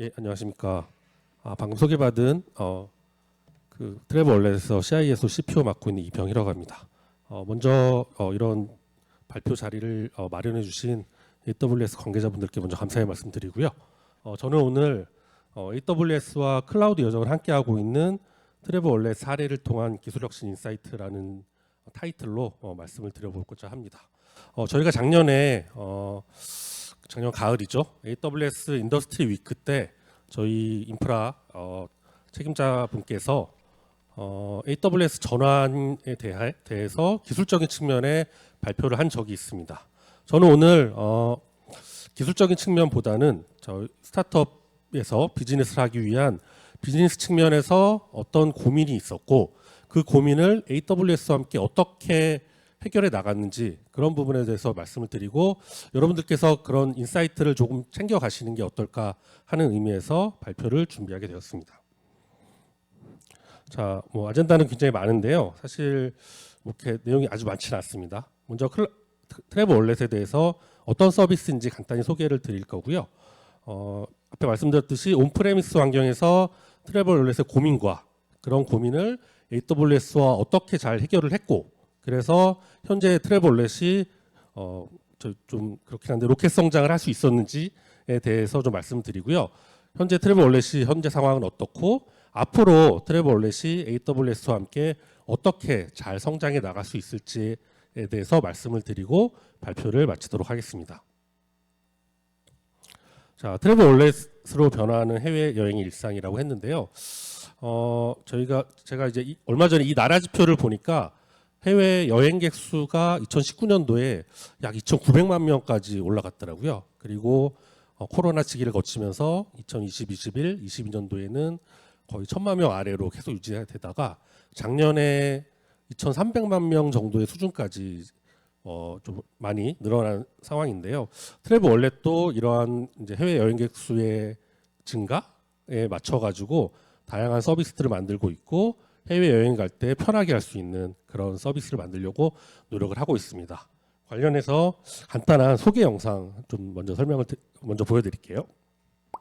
예, 안녕하십니까. 아, 방금 소개받은 어, 그 트래블 원let에서 CISO CPO 맡고 있는 이병희라고 합니다. 어, 먼저 어, 이런 발표 자리를 어, 마련해 주신 AWS 관계자분들께 먼저 감사의 말씀드리고요. 어, 저는 오늘 어, AWS와 클라우드 여정을 함께 하고 있는 트래블 원렛 사례를 통한 기술혁신 인사이트라는 타이틀로 어, 말씀을 드려보고자 합니다. 어, 저희가 작년에 어, 작년 가을이죠. AWS 인더스트리 위크 때 저희 인프라 어, 책임자 분께서 어, AWS 전환에 대하, 대해서 기술적인 측면에 발표를 한 적이 있습니다. 저는 오늘 어, 기술적인 측면보다는 저 스타트업에서 비즈니스를 하기 위한 비즈니스 측면에서 어떤 고민이 있었고 그 고민을 AWS와 함께 어떻게 해결해 나갔는지 그런 부분에 대해서 말씀을 드리고 여러분들께서 그런 인사이트를 조금 챙겨 가시는 게 어떨까 하는 의미에서 발표를 준비하게 되었습니다. 자, 뭐 아젠다는 굉장히 많은데요. 사실 뭐 이렇게 내용이 아주 많지는 않습니다. 먼저 클- 트래블 월렛에 대해서 어떤 서비스인지 간단히 소개를 드릴 거고요. 어, 앞에 말씀드렸듯이 온프레미스 환경에서 트래블 월렛의 고민과 그런 고민을 AWS와 어떻게 잘 해결을 했고 그래서 현재 트래블 월렛이 어, 저좀 그렇긴 한데 로켓 성장을 할 수 있었는지에 대해서 좀 말씀드리고요. 현재 트래블 월렛이 현재 상황은 어떻고 앞으로 트래블 월렛이 AWS와 함께 어떻게 잘 성장해 나갈 수 있을지에 대해서 말씀을 드리고 발표를 마치도록 하겠습니다. 자, 트래블 월렛으로 변화하는 해외 여행의 일상이라고 했는데요. 어, 저희가 제가 이제 이- 얼마 전에 이 나라 지표를 보니까 해외 여행객 수가 2019년도에 약 2,900만 명까지 올라갔더라고요. 그리고 어, 코로나 시기를 거치면서 2020, 21, 22년도에는 거의 1천만 명 아래로 계속 유지되다가 작년에 2,300만 명 정도의 수준까지 어, 좀 많이 늘어난 상황인데요. 트래블 월렛도 이러한 이제 해외 여행객 수의 증가에 맞춰 가지고 다양한 서비스들을 만들고 있고 해외 여행 갈 때 편하게 할 수 있는 그런 서비스를 만들려고 노력을 하고 있습니다. 관련해서 간단한 소개 영상 좀 먼저 설명을 드- 먼저 보여드릴게요.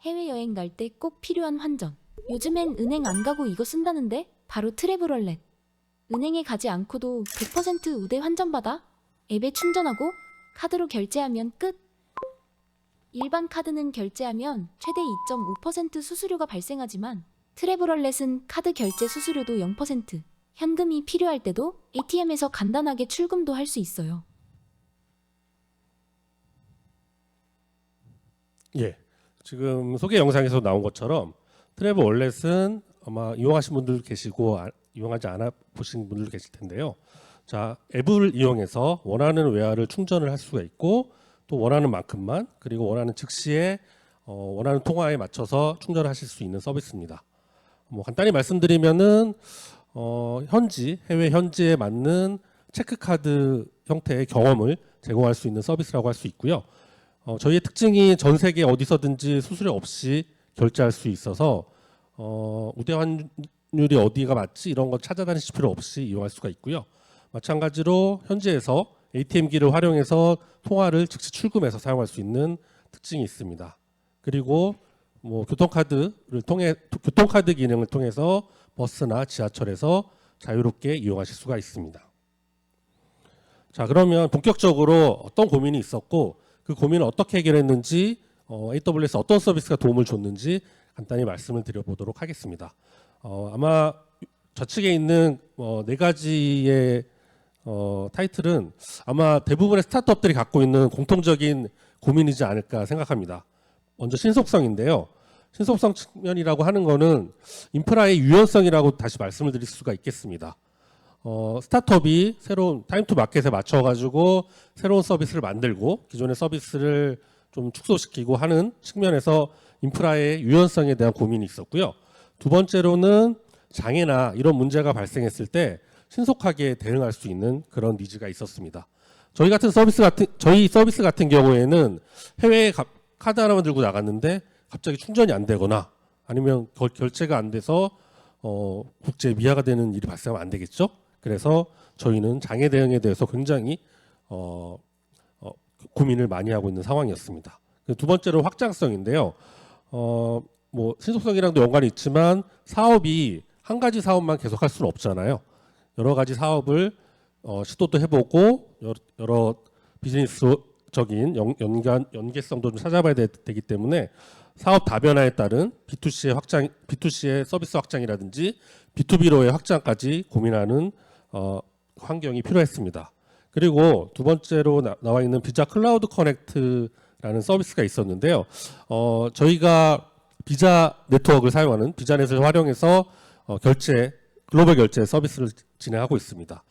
해외 여행 갈 때 꼭 필요한 환전. 요즘엔 은행 안 가고 이거 쓴다는데? 바로 트래블월렛. 은행에 가지 않고도 100% 우대 환전 받아? 앱에 충전하고 카드로 결제하면 끝. 일반 카드는 결제하면 최대 2.5% 수수료가 발생하지만 트래블월렛은 카드 결제 수수료도 0%. 현금이 필요할 때도 ATM에서 간단하게 출금도 할 수 있어요. 예. 지금 소개 영상에서 나온 것처럼 트래블 월렛은 아마 이용하신 분들 계시고 아- 이용하지 않아 보신 분들 계실 텐데요. 자, 앱을 이용해서 원하는 외화를 충전을 할 수가 있고 또 원하는 만큼만 그리고 원하는 즉시에 어, 원하는 통화에 맞춰서 충전하실 수 있는 서비스입니다. 뭐 간단히 말씀드리면은 어, 현지 해외 현지에 맞는 체크카드 형태의 경험을 제공할 수 있는 서비스라고 할 수 있고요. 어, 저희의 특징이 전 세계 어디서든지 수수료 없이 결제할 수 있어서 어, 우대 환율이 어디가 맞지 이런 거 찾아다니실 필요 없이 이용할 수가 있고요. 마찬가지로 현지에서 ATM기를 활용해서 통화를 즉시 출금해서 사용할 수 있는 특징이 있습니다. 그리고 뭐 교통카드를 통해 교통카드 기능을 통해서 버스나 지하철에서 자유롭게 이용하실 수가 있습니다. 자 그러면 본격적으로 어떤 고민이 있었고 그 고민을 어떻게 해결했는지 어, AWS 어떤 서비스가 도움을 줬는지 간단히 말씀을 드려보도록 하겠습니다. 어, 아마 좌측에 있는 어, 네 가지의 어, 타이틀은 아마 대부분의 스타트업들이 갖고 있는 공통적인 고민이지 않을까 생각합니다. 먼저 신속성인데요. 신속성 측면이라고 하는 거는 인프라의 유연성이라고 다시 말씀을 드릴 수가 있겠습니다. 어, 스타트업이 새로운 타임 투 마켓에 맞춰 가지고 새로운 서비스를 만들고 기존의 서비스를 좀 축소시키고 하는 측면에서 인프라의 유연성에 대한 고민이 있었고요. 두 번째로는 장애나 이런 문제가 발생했을 때 신속하게 대응할 수 있는 그런 니즈가 있었습니다. 저희 같은 서비스 같은 저희 서비스 같은 경우에는 해외에 가- 카드 하나만 들고 나갔는데 갑자기 충전이 안 되거나 아니면 결, 결제가 안 돼서 어, 국제 미아가 되는 일이 발생하면 안 되겠죠. 그래서 저희는 장애 대응에 대해서 굉장히 어, 어, 고민을 많이 하고 있는 상황이었습니다. 그두 번째로 확장성인데요. 어, 뭐 신속성이랑도 연관이 있지만 사업이 한 가지 사업만 계속할 수는 없잖아요. 여러 가지 사업을 어, 시도도 해보고 여러, 여러 비즈니스적인 연, 연관 연계성도 좀 찾아봐야 되, 기 때문에 사업 다변화에 따른 B2C의 확장, B2C의 서비스 확장이라든지 B2B로의 확장까지 고민하는 어, 환경이 필요했습니다. 그리고 두 번째로 나, 나와 있는 비자 클라우드 커넥트라는 서비스가 있었는데요. 어, 저희가 비자 네트워크를 사용하는 비자넷을 활용해서 어, 결제 글로벌 결제 서비스를 진행하고 있습니다.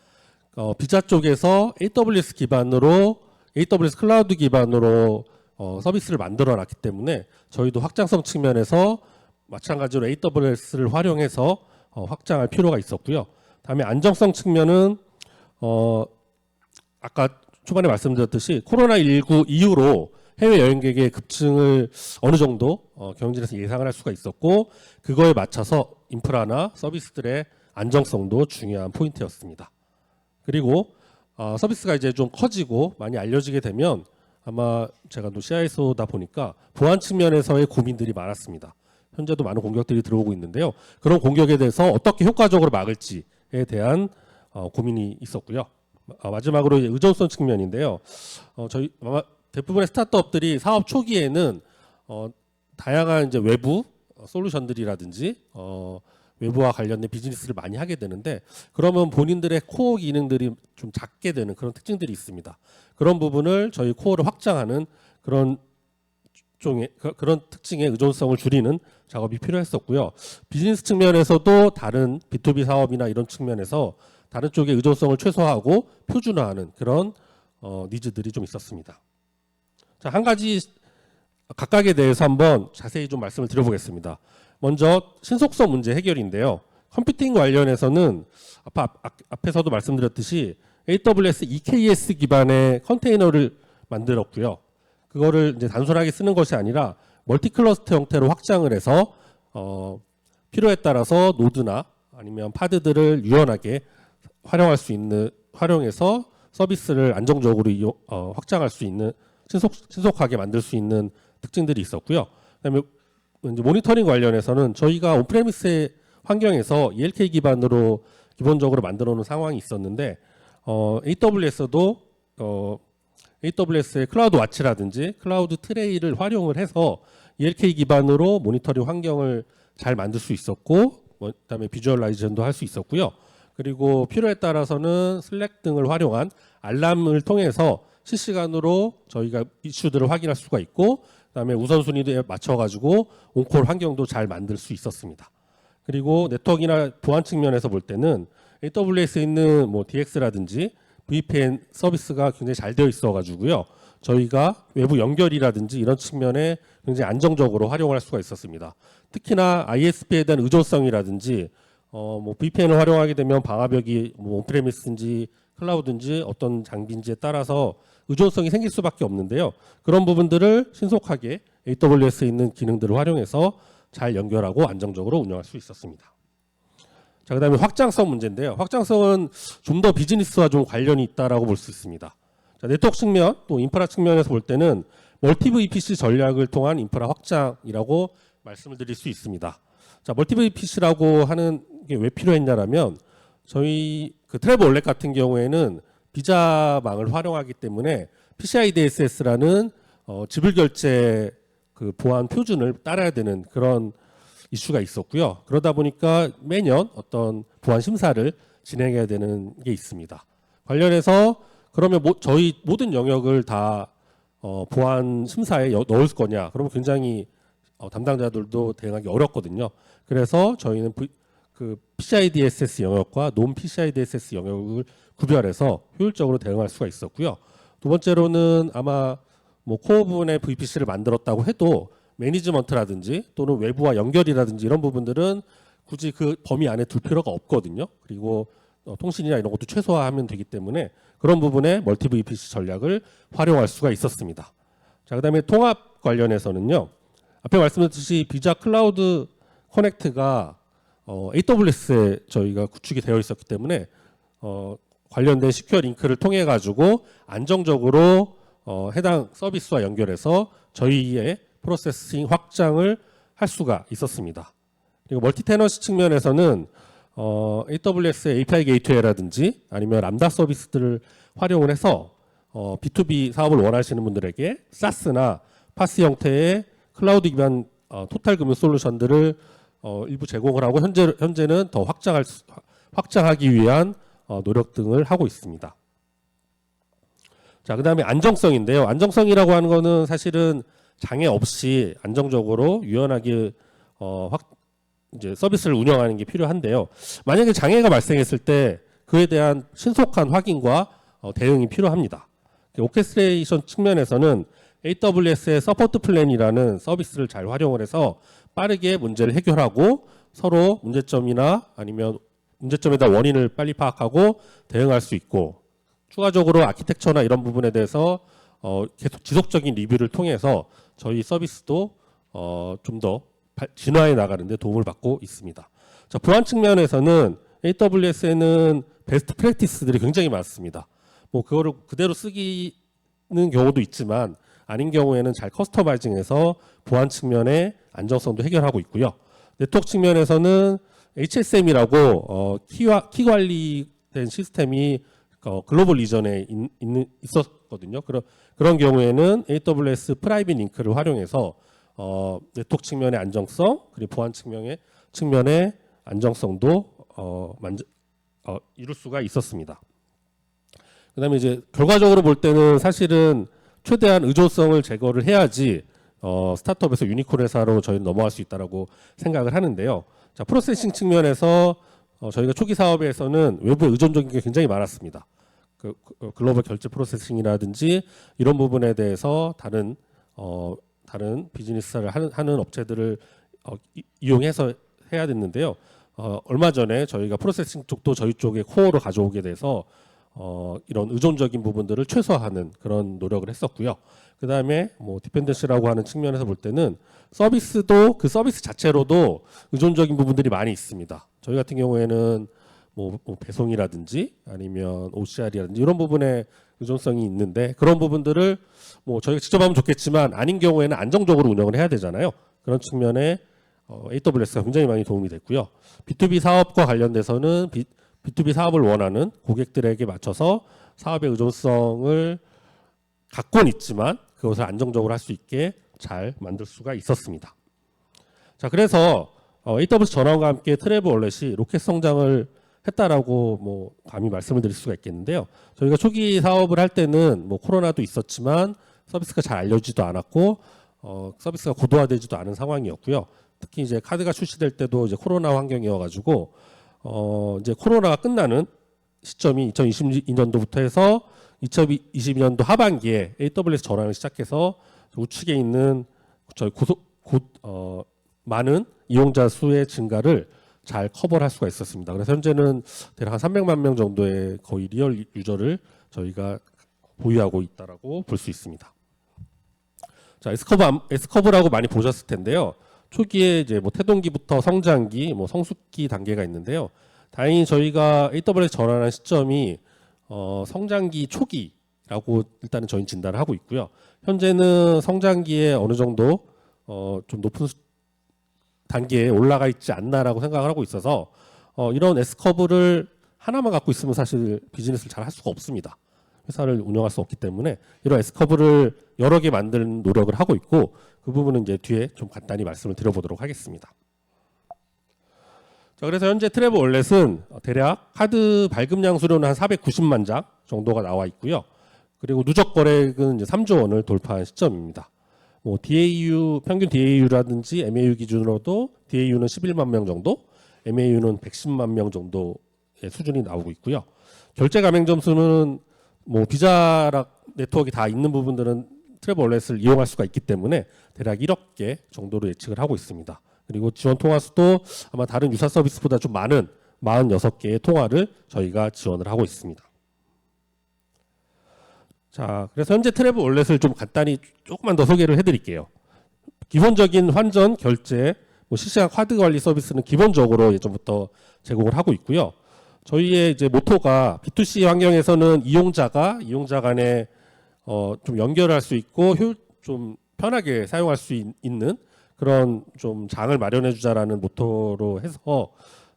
어, 비자 쪽에서 AWS 기반으로 AWS 클라우드 기반으로 어, 서비스를 만들어 놨기 때문에 저희도 확장성 측면에서 마찬가지로 AWS를 활용해서 어, 확장할 필요가 있었고요. 다음에 안정성 측면은 어, 아까 초반에 말씀드렸듯이 코로나19 이후로 해외 여행객의 급증을 어느 정도 어, 경진에서 예상을 할 수가 있었고 그거에 맞춰서 인프라나 서비스들의 안정성도 중요한 포인트였습니다. 그리고 어, 서비스가 이제 좀 커지고 많이 알려지게 되면 아마 제가 또 CISO다 보니까 보안 측면에서의 고민들이 많았습니다. 현재도 많은 공격들이 들어오고 있는데요. 그런 공격에 대해서 어떻게 효과적으로 막을지에 대한 어, 고민이 있었고요. 아, 마지막으로 의존성 측면인데요. 어, 저희 아마 대부분의 스타트업들이 사업 초기에는 어, 다양한 이제 외부 어, 솔루션들이라든지 어, 외부와 관련된 비즈니스를 많이 하게 되는데 그러면 본인들의 코어 기능들이 좀 작게 되는 그런 특징들이 있습니다. 그런 부분을 저희 코어를 확장하는 그런 종의 그- 그런 특징의 의존성을 줄이는 작업이 필요했었고요. 비즈니스 측면에서도 다른 B2B 사업이나 이런 측면에서 다른 쪽의 의존성을 최소화하고 표준화하는 그런 어, 니즈들이 좀 있었습니다. 자, 한 가지 각각에 대해서 한번 자세히 좀 말씀을 드려보겠습니다. 먼저 신속성 문제 해결인데요. 컴퓨팅 관련해서는 앞, 앞- 앞에서도 말씀드렸듯이 AWS EKS 기반의 컨테이너를 만들었고요. 그거를 이제 단순하게 쓰는 것이 아니라 멀티 클러스터 형태로 확장을 해서 어, 필요에 따라서 노드나 아니면 파드들을 유연하게 활용할 수 있는 활용해서 서비스를 안정적으로 이용- 어, 확장할 수 있는 신속 신속하게 만들 수 있는 특징들이 있었고요. 그다음에 이제 모니터링 관련해서는 저희가 온프레미스 환경에서 ELK 기반으로 기본적으로 만들어 놓은 상황이 있었는데 어, AWS도 어, AWS의 클라우드 와치라든지 클라우드 트레이를 활용을 해서 ELK 기반으로 모니터링 환경을 잘 만들 수 있었고 뭐, 그다음에 비주얼라이제이션도 할 수 있었고요. 그리고 필요에 따라서는 슬랙 등을 활용한 알람을 통해서 실시간으로 저희가 이슈들을 확인할 수가 있고 그다음에 우선순위에 맞춰 가지고 온콜 환경도 잘 만들 수 있었습니다. 그리고 네트워크나 보안 측면에서 볼 때는 AWS에 있는 뭐 DX라든지 VPN 서비스가 굉장히 잘 되어 있어 가지고요. 저희가 외부 연결이라든지 이런 측면에 굉장히 안정적으로 활용을 할 수가 있었습니다. 특히나 ISP에 대한 의존성이라든지 어, 뭐 VPN을 활용하게 되면 방화벽이 뭐 온프레미스인지 클라우드인지 어떤 장비인지에 따라서 의존성이 생길 수밖에 없는데요. 그런 부분들을 신속하게 AWS에 있는 기능들을 활용해서 잘 연결하고 안정적으로 운영할 수 있었습니다. 자, 그다음에 확장성 문제인데요. 확장성은 좀 더 비즈니스와 좀 관련이 있다라고 볼 수 있습니다. 자, 네트워크 측면 또 인프라 측면에서 볼 때는 멀티 VPC 전략을 통한 인프라 확장이라고 말씀을 드릴 수 있습니다. 자, 멀티 VPC라고 하는 게 왜 필요했냐라면 저희 그 트래블 월렛 같은 경우에는 비자망을 활용하기 때문에 PCI DSS라는 어, 지불 결제 그 보안 표준을 따라야 되는 그런 이슈가 있었고요. 그러다 보니까 매년 어떤 보안 심사를 진행해야 되는 게 있습니다. 관련해서 그러면 모, 저희 모든 영역을 다 어, 보안 심사에 여- 넣을 거냐? 그러면 굉장히 어, 담당자들도 대응하기 어렵거든요. 그래서 저희는 그 PCI DSS 영역과 논 PCI DSS 영역을 구별해서 효율적으로 대응할 수가 있었고요. 두 번째로는 아마 뭐 코어 부분의 VPC를 만들었다고 해도 매니지먼트라든지 또는 외부와 연결이라든지 이런 부분들은 굳이 그 범위 안에 둘 필요가 없거든요. 그리고 어, 통신이나 이런 것도 최소화하면 되기 때문에 그런 부분에 멀티 VPC 전략을 활용할 수가 있었습니다. 자, 그다음에 통합 관련해서는요. 앞에 말씀드렸듯이 비자 클라우드 커넥트가 어, AWS에 저희가 구축이 되어 있었기 때문에 어, 관련된 시큐어 링크를 통해 가지고 안정적으로 어, 해당 서비스와 연결해서 저희의 프로세싱 확장을 할할 수가 있었습니다. 그리고 멀티 테너시 측면에서는 어, AWS API 게이트웨이라든지 아니면 람다 서비스들을 활용을 해서 어, B2B 사업을 원하시는 분들에게 SaaS나 파스 형태의 클라우드 기반 어, 토탈 금융 솔루션들을 어, 일부 제공을 하고 현재 현재는 더 확장할 수- 확장하기 위한 어, 노력 등을 하고 있습니다. 자, 그 다음에 안정성인데요. 안정성이라고 하는 거는 사실은 장애 없이 안정적으로 유연하게 어, 확 이제 서비스를 운영하는 게 필요한데요. 만약에 장애가 발생했을 때 그에 대한 신속한 확인과 어, 대응이 필요합니다. 오케스트레이션 측면에서는 AWS의 서포트 플랜이라는 서비스를 잘 활용을 해서 빠르게 문제를 해결하고 서로 문제점이나 아니면 문제점에 대한 원인을 빨리 파악하고 대응할 수 있고 추가적으로 아키텍처나 이런 부분에 대해서 어, 계속 지속적인 리뷰를 통해서 저희 서비스도 어, 좀 더 진화해 나가는데 도움을 받고 있습니다. 자, 보안 측면에서는 AWS에는 베스트 프랙티스들이 굉장히 많습니다. 뭐 그거를 그대로 쓰기는 경우도 있지만 아닌 경우에는 잘 커스터마이징해서 보안 측면의 안정성도 해결하고 있고요. 네트워크 측면에서는 HSM이라고 어, 키와, 키 관리된 시스템이 어, 글로벌 리전에 있, 있는, 있었거든요. 그런 그런 경우에는 AWS 프라이빗 링크를 활용해서 어, 네트워크 측면의 안정성 그리고 보안 측면의 측면의 안정성도 어, 만져, 어, 이룰 수가 있었습니다. 그다음에 이제 결과적으로 볼 때는 사실은 최대한 의존성을 제거를 해야지 어, 스타트업에서 유니콘 회사로 저희는 넘어갈 수 있다라고 생각을 하는데요. 자 프로세싱 측면에서 어, 저희가 초기 사업에서는 외부에 의존적인 게 굉장히 많았습니다. 그, 그, 글로벌 결제 프로세싱이라든지 이런 부분에 대해서 다른 어, 다른 비즈니스를 하는, 하는 업체들을 어, 이- 이용해서 해야 됐는데요. 어, 얼마 전에 저희가 프로세싱 쪽도 저희 쪽에 코어로 가져오게 돼서 어, 이런 의존적인 부분들을 최소화하는 그런 노력을 했었고요. 그 다음에 뭐 디펜던시라고 하는 측면에서 볼 때는 서비스도 그 서비스 자체로도 의존적인 부분들이 많이 있습니다. 저희 같은 경우에는 뭐, 뭐 배송이라든지 아니면 OCR이라든지 이런 부분에 의존성이 있는데 그런 부분들을 뭐 저희가 직접 하면 좋겠지만 아닌 경우에는 안정적으로 운영을 해야 되잖아요. 그런 측면에 어, AWS가 굉장히 많이 도움이 됐고요. B2B 사업과 관련돼서는 B, B2B 사업을 원하는 고객들에게 맞춰서 사업의 의존성을 갖고는 있지만 그것을 안정적으로 할 수 있게 잘 만들 수가 있었습니다. 자, 그래서 어, AWS 전환과 함께 트래브 월렛이 로켓 성장을 했다라고 뭐 감히 말씀을 드릴 수가 있겠는데요. 저희가 초기 사업을 할 때는 뭐 코로나도 있었지만 서비스가 잘 알려지도 않았고 어, 서비스가 고도화되지도 않은 상황이었고요. 특히 이제 카드가 출시될 때도 이제 코로나 환경이어가지고 어, 이제 코로나가 끝나는 시점이 2022년도부터 해서 2022년도 하반기에 AWS 전환을 시작해서 우측에 있는 저희 고속 곧 어, 많은 이용자 수의 증가를 잘 커버할 수가 있었습니다. 그래서 현재는 대략 한 300만 명 정도의 거의 리얼 유저를 저희가 보유하고 있다라고 볼 수 있습니다. 자, 에스커브 안- 에스커브라고 많이 보셨을 텐데요. 초기에 이제 뭐 태동기부터 성장기, 뭐 성숙기 단계가 있는데요. 다행히 저희가 AWS 전환한 시점이 어, 성장기 초기라고 일단은 저희 진단을 하고 있고요. 현재는 성장기에 어느 정도 어, 좀 높은 수- 단계에 올라가 있지 않나라고 생각을 하고 있어서 어, 이런 S커브를 하나만 갖고 있으면 사실 비즈니스를 잘 할 수가 없습니다. 회사를 운영할 수 없기 때문에 이런 S커브를 여러 개 만드는 노력을 하고 있고 그 부분은 이제 뒤에 좀 간단히 말씀을 드려보도록 하겠습니다. 자, 그래서 현재 트래블 월렛은 대략 카드 발급량 수료는 한 490만 장 정도가 나와 있고요. 그리고 누적 거래액은 이제 3조 원을 돌파한 시점입니다. 뭐 DAU 평균 DAU라든지 MAU 기준으로도 DAU는 11만 명 정도, MAU는 110만 명 정도의 수준이 나오고 있고요. 결제 가맹 점 수는 뭐 비자 네트워크가 다 있는 부분들은 트래블 월렛을 이용할 수가 있기 때문에 대략 1억 개 정도로 예측을 하고 있습니다. 그리고 지원 통화 수도 아마 다른 유사 서비스보다 좀 많은 46개의 통화를 저희가 지원을 하고 있습니다. 자, 그래서 현재 트래블 월렛을 좀 간단히 조금만 더 소개를 해드릴게요. 기본적인 환전, 결제, 뭐 실시간 카드 관리 서비스는 기본적으로 예전부터 제공을 하고 있고요. 저희의 이제 모토가 B2C 환경에서는 이용자가 이용자 간에 어, 좀 연결할 수 있고 효, 좀 편하게 사용할 수 있, 는 그런 좀 장을 마련해 주자라는 모토로 해서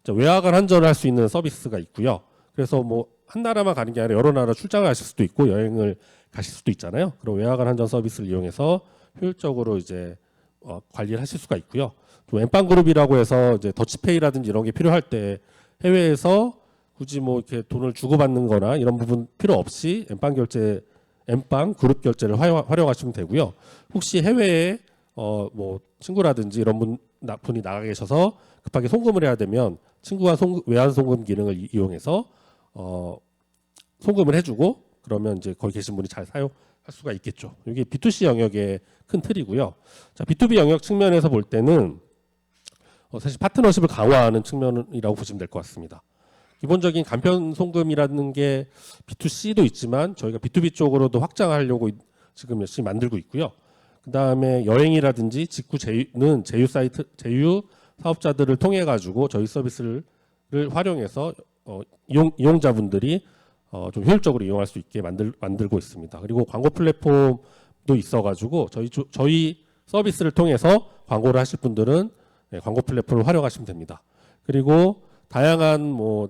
외화관 환전을 할수 있는 서비스가 있고요. 그래서 뭐 한 나라만 가는 게 아니라 여러 나라 출장을 가실 수도 있고 여행을 가실 수도 있잖아요. 그런 외화관 환전 서비스를 이용해서 효율적으로 이제 어, 관리를 하실 수가 있고요. 또 엠빵 그룹이라고 해서 이제 더치페이라든지 이런 게 필요할 때 해외에서 굳이 뭐 이렇게 돈을 주고받는 거나 이런 부분 필요 없이 엠빵 결제, 엠빵 그룹 결제를 활용, 활용 하시면 되고요. 혹시 해외에 어 뭐 친구라든지 이런 분 나- 분이 나가 계셔서 급하게 송금을 해야 되면 친구가 송, 외환 송금 기능을 이- 이용해서 어 송금을 해주고 그러면 이제 거기 계신 분이 잘 사용할 수가 있겠죠. 이게 B2C 영역의 큰 틀이고요. 자, B2B 영역 측면에서 볼 때는 어, 사실 파트너십을 강화하는 측면이라고 보시면 될 것 같습니다. 기본적인 간편 송금이라는 게 B2C도 있지만 저희가 B2B 쪽으로도 확장하려고 이- 지금 열심히 만들고 있고요. 그 다음에 여행이라든지 직구 제휴는 제휴 사이트, 제휴 사업자들을 통해 가지고 저희 서비스를 를 활용해서 어, 이용, 이용자분들이 어, 좀 효율적으로 이용할 수 있게 만들, 만들고 있습니다. 그리고 광고 플랫폼도 있어가지고 저희 조- 저희 서비스를 통해서 광고를 하실 분들은 네, 광고 플랫폼을 활용하시면 됩니다. 그리고 다양한 뭐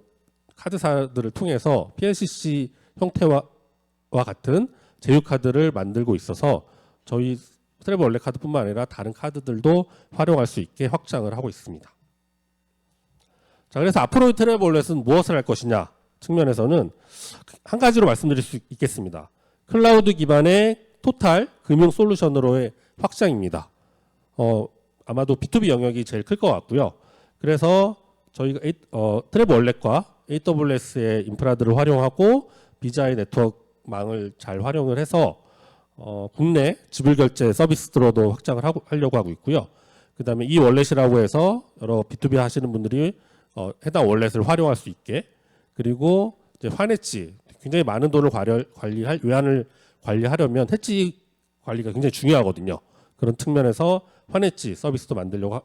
카드사들을 통해서 PLCC 형태와 와 같은 제휴 카드를 만들고 있어서 저희 트래블 원래 카드뿐만 아니라 다른 카드들도 활용할 수 있게 확장을 하고 있습니다. 자, 그래서 앞으로의 트래블 월렛은 무엇을 할 것이냐 측면에서는 한 가지로 말씀드릴 수 있겠습니다. 클라우드 기반의 토탈 금융 솔루션으로의 확장입니다. 어, 아마도 B2B 영역이 제일 클 것 같고요. 그래서 저희가 어, 트래블 월렛과 AWS의 인프라들을 활용하고 비자의 네트워크망을 잘 활용을 해서 어, 국내 지불 결제 서비스로도 확장을 하고, 하려고 하고 있고요. 그 다음에 이 월렛이라고 해서 여러 B2B 하시는 분들이 어, 해당 월렛을 활용할 수 있게 그리고 이제 환해지 굉장히 많은 돈을 관리, 관리할 외환을 관리하려면 해지 관리가 굉장히 중요하거든요. 그런 측면에서 환해지 서비스도 만들려고 하-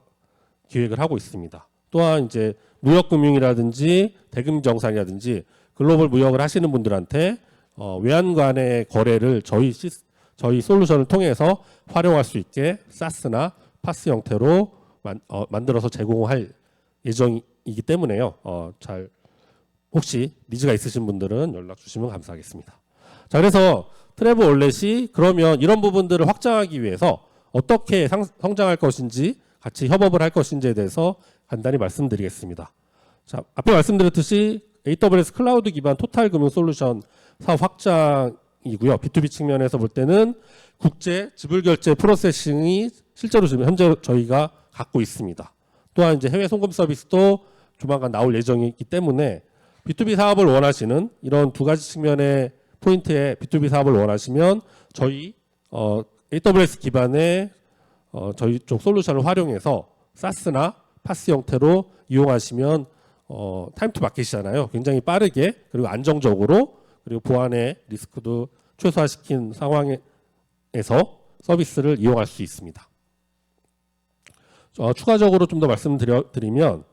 기획을 하고 있습니다. 또한 이제 무역금융이라든지 대금정산이라든지 글로벌 무역을 하시는 분들한테 어, 외환 간의 거래를 저희 시, 저희 솔루션을 통해서 활용할 수 있게 사스나 파스 형태로 만, 어, 만들어서 제공할 예정이기 때문에요. 어, 잘 혹시 니즈가 있으신 분들은 연락 주시면 감사하겠습니다. 자, 그래서 트래블 월렛이 그러면 이런 부분들을 확장하기 위해서 어떻게 상, 성장할 것인지 같이 협업을 할 것인지에 대해서 간단히 말씀드리겠습니다. 자, 앞에 말씀드렸듯이 AWS 클라우드 기반 토탈 금융 솔루션 사업 확장이고요. B2B 측면에서 볼 때는 국제 지불 결제 프로세싱이 실제로 지금 현재 저희가 갖고 있습니다. 또한 이제 해외 송금 서비스도 조만간 나올 예정이기 때문에 B2B 사업을 원하시는 이런 두 가지 측면의 포인트에 B2B 사업을 원하시면 저희 어, AWS 기반의 어, 저희 쪽 솔루션을 활용해서 사스나 파스 형태로 이용하시면 어, 타임 투 마켓이잖아요. 굉장히 빠르게 그리고 안정적으로 그리고 보안의 리스크도 최소화시킨 상황에서 서비스를 이용할 수 있습니다. 어, 추가적으로 좀 더 말씀드리면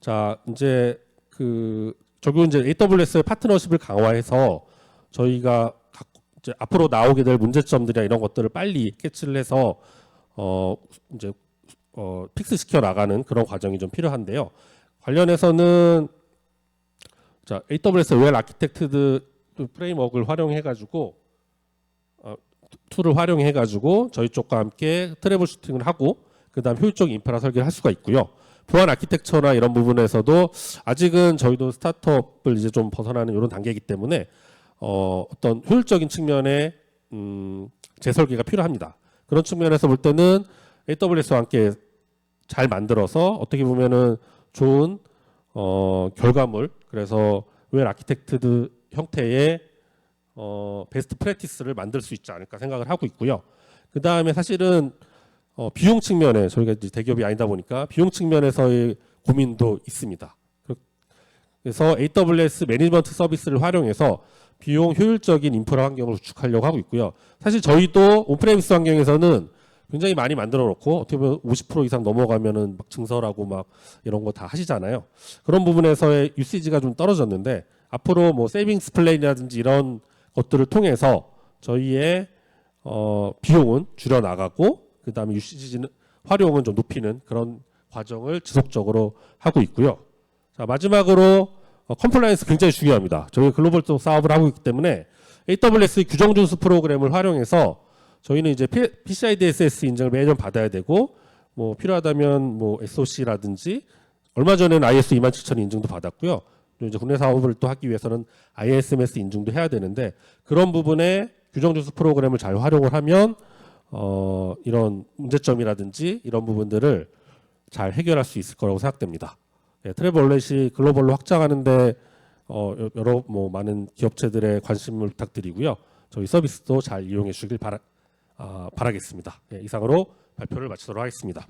자 이제 그 저기 이제 AWS의 파트너십을 강화해서 저희가 각- 이제 앞으로 나오게 될 문제점들이나 이런 것들을 빨리 캐치를 해서 어 이제 어 픽스 시켜 나가는 그런 과정이 좀 필요한데요. 관련해서는 자 AWS 웰 아키텍트드 프레임워크를 활용해 가지고 어, 툴을 활용해 가지고 저희 쪽과 함께 트래블 슈팅을 하고 그다음 효율적인 인프라 설계를 할 수가 있고요. 보안 아키텍처나 이런 부분에서도 아직은 저희도 스타트업을 이제 좀 벗어나는 이런 단계이기 때문에 어, 어떤 효율적인 측면의 음, 재설계가 필요합니다. 그런 측면에서 볼 때는 AWS와 함께 잘 만들어서 어떻게 보면은 좋은 어, 결과물 그래서 웰 아키텍트드 형태의 어, 베스트 프랙티스를 만들 수 있지 않을까 생각을 하고 있고요. 그 다음에 사실은 어, 비용 측면에 저희가 이제 대기업이 아니다 보니까 비용 측면에서의 고민도 있습니다. 그래서 AWS 매니지먼트 서비스를 활용해서 비용 효율적인 인프라 환경을 구축하려고 하고 있고요. 사실 저희도 온프레미스 환경에서는 굉장히 많이 만들어 놓고 어떻게 보면 50% 이상 넘어가면은 막 증설하고 막 이런 거 다 하시잖아요. 그런 부분에서의 유시지가 좀 떨어졌는데 앞으로 뭐 세이빙스 플랜이라든지 이런 것들을 통해서 저희의 어, 비용은 줄여 나가고 그다음에 유시지는 활용은 좀 높이는 그런 과정을 지속적으로 하고 있고요. 자 마지막으로 어, 컴플라이언스 굉장히 중요합니다. 저희 글로벌 쪽 사업을 하고 있기 때문에 AWS 규정 준수 프로그램을 활용해서 저희는 이제 PCI DSS 인증을 매년 받아야 되고 뭐 필요하다면 뭐 SOC라든지 얼마 전에는 IS 27000 인증도 받았고요. 또 이제 국내 사업을 또 하기 위해서는 ISMS 인증도 해야 되는데 그런 부분에 규정 준수 프로그램을 잘 활용을 하면 어 이런 문제점이라든지 이런 부분들을 잘 해결할 수 있을 거라고 생각됩니다. 예, 트래블 월렛이 글로벌로 확장하는데 어, 여- 여러 뭐 많은 기업체들의 관심을 부탁드리고요. 저희 서비스도 잘 이용해 주길 아, 바라겠습니다. 예, 이상으로 발표를 마치도록 하겠습니다.